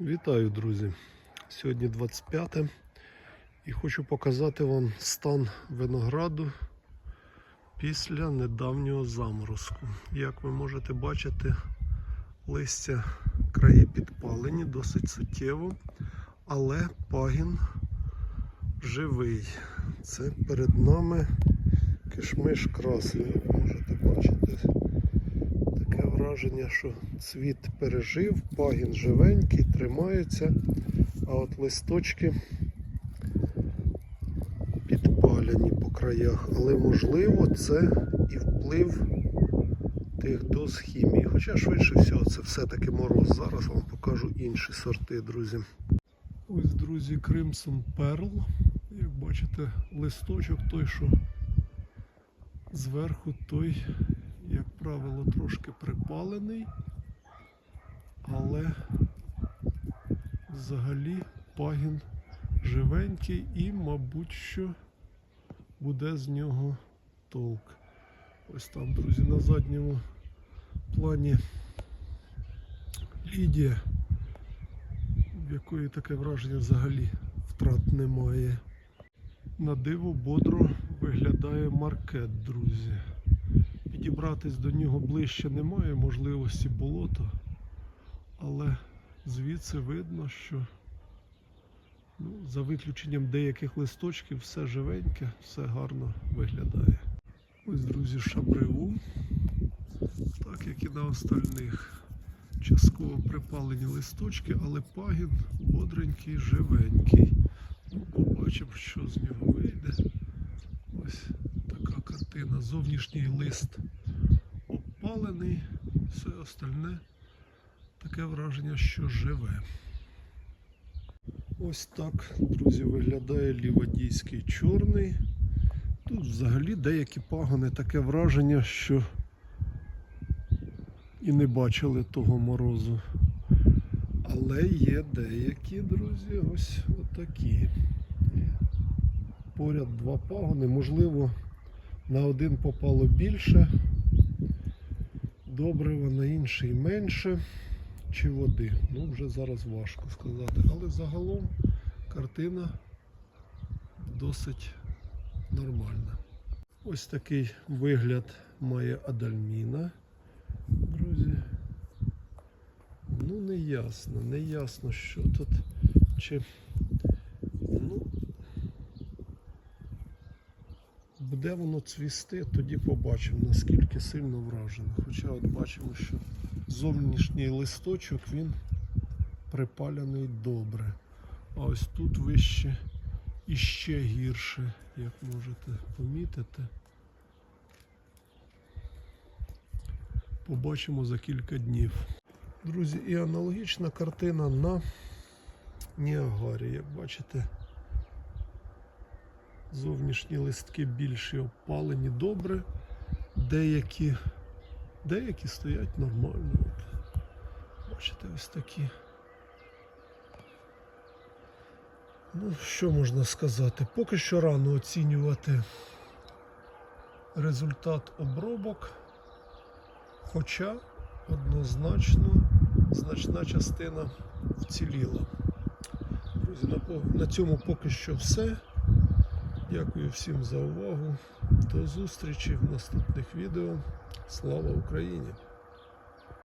Вітаю, друзі! Сьогодні 25 і хочу показати вам стан винограду після недавнього заморозку. Як ви можете бачити, листя краї підпалені досить суттєво, але пагін живий. Це перед нами кишмиш красний. Можете бачити, враження, що цвіт пережив, пагін живенький, тримається, а от листочки підпалені по краях. Але можливо це і вплив тих доз хімії. Хоча швидше всього це все-таки мороз. Зараз вам покажу інші сорти, друзі. Ось, друзі, Crimson Pearl. Як бачите, листочок той, що зверху, той, правило, трошки припалений, але взагалі пагін живенький і, мабуть, що буде з нього толк. Ось там, друзі, на задньому плані Лідія, в якої таке враження взагалі втрат немає. На диво бодро виглядає маркет, друзі. Підібратись до нього ближче немає можливості болото, але звідси видно, що ну, за виключенням деяких листочків все живеньке, все гарно виглядає. Ось, друзі, шабриву, так як і на остальних. Частково припалені листочки, але пагін бодренький, живенький. Ну, побачимо, що з нього вийде. Картина. Зовнішній лист обпалений, все остальне таке враження, що живе. Ось так, друзі, виглядає лівадійський чорний. Тут взагалі деякі пагони таке враження, що і не бачили того морозу. Але є деякі, друзі, ось отакі. Поряд два пагони, можливо, на один попало більше добрива, на інший менше чи води. Ну, вже зараз важко сказати. Але загалом картина досить нормальна. Ось такий вигляд має Адальміна, друзі. Ну, не ясно, не ясно, що тут. Чи буде воно цвісти, тоді побачимо, наскільки сильно вражено. Хоча от бачимо, що зовнішній листочок він припалений добре. А ось тут вище іще гірше, як можете помітити. Побачимо за кілька днів. Друзі, і аналогічна картина на Ніагарі. Як бачите, зовнішні листки більші опалені добре, деякі, деякі стоять нормально. Бачите, ось такі. Ну, що можна сказати? Поки що рано оцінювати результат обробок, хоча однозначно значна частина вціліла. Друзі, на цьому поки що все. Дякую всім за увагу. До зустрічі в наступних відео. Слава Україні!